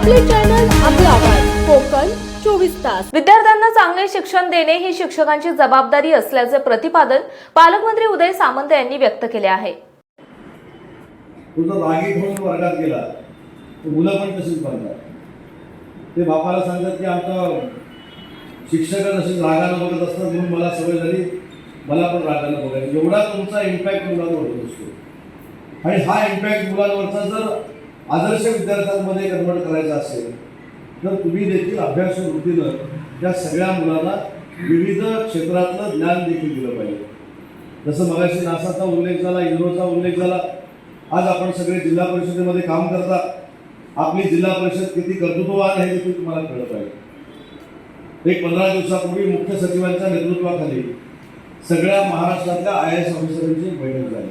आपले चॅनल आपला आवाज. कोकण चोवीस तास. विद्यार्थ्यांना चांगले शिक्षण देणे ही शिक्षकांची जबाबदारी असल्याचे प्रतिपादन पालकमंत्री उदय सामंत यांनी व्यक्त केले आहे. वर्गात गेला. मुलं पण तशीच बनतात ते बापाला सांगतात की आमचा शिक्षक तसेच रागानं बघत असतात म्हणून मला सवय झाली. मला पण रागानं बघायला एवढा तुमचा इम्पॅक्ट मुलांवर होत असतो. आणि हा इम्पॅक्ट मुलांवरचा जर आदर्श विद्यार्थ्यांमध्ये कन्वर्ट करायचं असेल तर तुम्ही देखील अभ्यास वृत्तीनं त्या सगळ्या मुलांना विविध क्षेत्रातलं ज्ञान देखील दिलं पाहिजे. जसं मगाशी नासाचा उल्लेख झाला इस्रोचा उल्लेख झाला. आज आपण सगळे जिल्हा परिषदेमध्ये काम करता. आपली जिल्हा परिषद किती कर्तृत्ववान आहे देखील तुम्हाला कळलं पाहिजे. एक पंधरा दिवसापूर्वी मुख्य सचिवांच्या नेतृत्वाखाली सगळ्या महाराष्ट्रातल्या आय एस ऑफिसरांची बैठक झाली.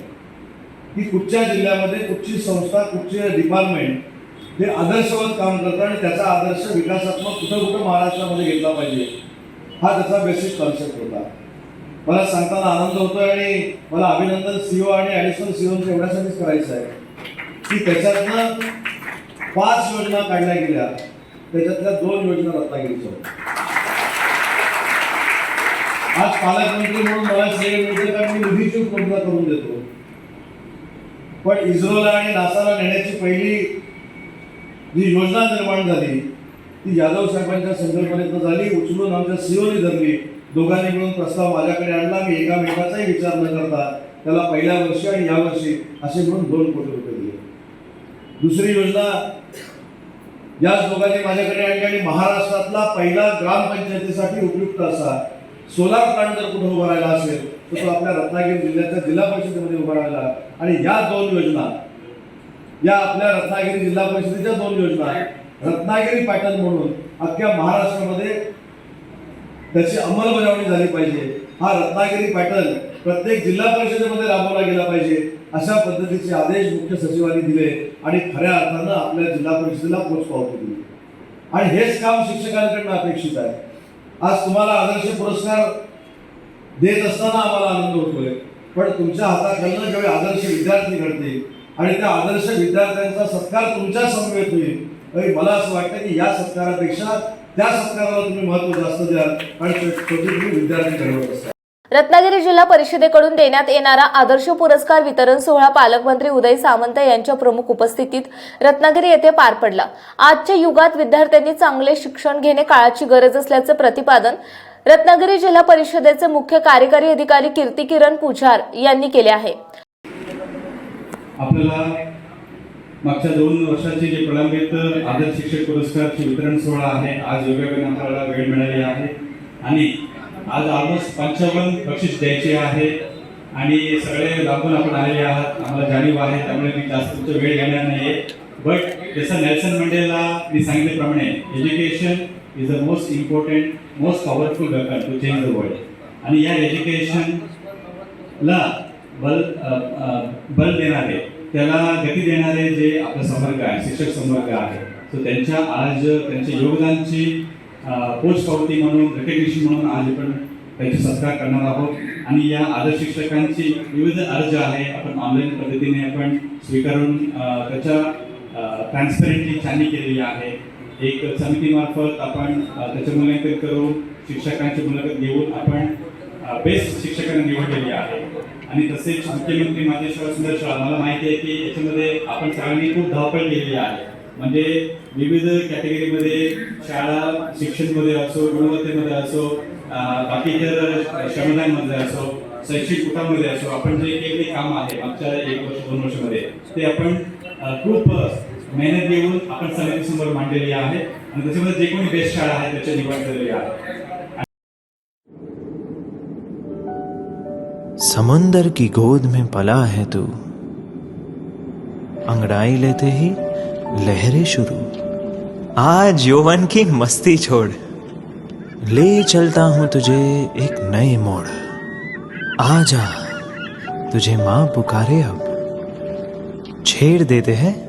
की कुठच्या जिल्ह्यामध्ये कुठची संस्था कुठचे डिपार्टमेंट हे आदर्शवत काम करतं आणि त्याचा आदर्श विकासात्मक कुठं कुठं महाराष्ट्रामध्ये घेतला पाहिजे हा त्याचा बेसिक कॉन्सेप्ट होता. मला सांगताना आनंद होतोय आणि मला अभिनंदन सीओ आणि ॲडिशनल सीओचं एवढ्यासाठीच करायचं आहे. की त्याच्यातनं पाच योजना काढल्या गेल्या त्याच्यातल्या दोन योजना रत्नागिरीच्या आज पालकमंत्री म्हणून मला श्रेय मिळते कारण मी निधीची उपलब्धता करून देतो. पण इस्रोला आणि नासाला नेण्याची पहिली जी योजना निर्माण झाली ती यादव साहेबांच्या संकल्पनेतनं झाली. उचलून आमच्या सीओनी धरली दोघांनी मिळून प्रस्ताव माझ्याकडे आणला. मी एकामेकाचाही विचार न करता त्याला पहिल्या वर्षी आणि या वर्षी असे म्हणून दोन कोटी रुपये दिले. दुसरी योजना याच दोघांनी माझ्याकडे आणली आणि महाराष्ट्रातला पहिला ग्रामपंचायतीसाठी उपयुक्त असा सोलार प्लांट जर कुठं उभारायला असेल तो तो आपल्या रत्नागिरी जिल्ह्याच्या जिल्हा परिषदेमध्ये उभा राहिला. आणि या दोन योजना या आपल्या रत्नागिरी जिल्हा परिषदेच्या दोन योजना रत्नागिरी पॅटर्न म्हणून अख्ख्या महाराष्ट्रामध्ये त्याची अंमलबजावणी झाली पाहिजे. हा रत्नागिरी पॅटर्न प्रत्येक जिल्हा परिषदेमध्ये राबवला गेला पाहिजे अशा पद्धतीचे आदेश मुख्य सचिवांनी दिले आणि खऱ्या अर्थानं आपल्या जिल्हा परिषदेला पोचपावती दिली. आणि हेच काम शिक्षकांकडनं अपेक्षित आहे. आज तुम्हाला आदर्श पुरस्कार देत असताना आम्हाला आनंद होतोय. पण तुमच्या हाताखालनं ज्यावेळी आदर्श विद्यार्थी घडतील आणि त्या आदर्श विद्यार्थ्यांचा सत्कार तुमच्या समवेत होईल मला असं वाटतं की या सत्कारापेक्षा त्या सत्काराला तुम्ही महत्त्व जास्त द्याल आणि तुम्ही विद्यार्थी घडवत असता. रत्नागिरी जिल्हा परिषदेकडून देण्यात येणारा आदर्श पुरस्कार वितरण सोहळा पालकमंत्री उदय सामंत यांच्या प्रमुख उपस्थितीत रत्नागिरी येथे पार पडला. आजच्या युगात विद्यार्थ्यांनी चांगले शिक्षण घेणे काळाची गरज असल्याचे प्रतिपादन रत्नागिरी जिल्हा परिषदेचे मुख्य कार्यकारी अधिकारी कीर्ती किरण पुजार यांनी केले आहे. आपल्याला मागच्या दोन वर्षाचे जे प्रलंबित आदर्श शिक्षक पुरस्कारचे वितरण सोहळा आहे आज योगायोगाने आपल्याला वेळ मिळाली आहे. आणि आज ऑलमोस्ट पंचावन्न बक्षीस द्यायचे आहे. आणि सगळे लागून आपण आलेले आहात. आम्हाला जाणीव आहे त्यामुळे मी जास्त तुमचा वेळ घेणार नाही बट जसं नेल्सन मंडेला मी सांगितल्याप्रमाणे education is the most important most powerful weapon to change the world आणि या एज्युकेशनला बल बल देणारे त्याला गती देणारे जे आपलं संवर्ग आहे शिक्षक संवर्ग आहे सो त्यांच्या आज त्यांच्या योगदानची पोस्ट पोचपावती म्हणून रेकग्निशन म्हणून आज आपण त्यांचे सत्कार करणार आहोत. आणि या आदर्श शिक्षकांची विविध अर्ज आहे आपण ऑनलाईन पद्धतीने आपण स्वीकारून त्याच्या ट्रान्सपरंटली छाननी केलेली आहे. एक समितीमार्फत आपण त्याचे मूल्यांकन करून शिक्षकांची मुलाखत घेऊन आपण बेस्ट शिक्षकांना निवडलेली आहे. आणि तसेच मुख्यमंत्री माझे सुंदर शाळा. मला माहिती आहे की याच्यामध्ये आपण सगळ्यांनी खूप धावपळ केलेली आहे. म्हणजे विविध कॅटेगरीमध्ये शाळा शिक्षणमध्ये असो गुणवत्तेमध्ये असो बाकी इतर श्रमदानमध्ये असो शैक्षणिक कुटामध्ये असो आपण जे केलेले काम आहे आमच्या एक वर्ष दोन वर्षामध्ये ते आपण खूप मेहनत घेऊन आपण समितीसमोर मांडलेली आहे आणि त्याच्यामध्ये जे कोणी बेस्ट शाळा आहे त्याची निवड केलेली आहे समंदर की गोद में पला है तू। अंगड़ाई लेते ही लहरें शुरू। आज यौवन की मस्ती छोड़। ले चलता हूँ तुझे एक नए मोड़। आ जा तुझे माँ पुकारे अब। छेड़ देते हैं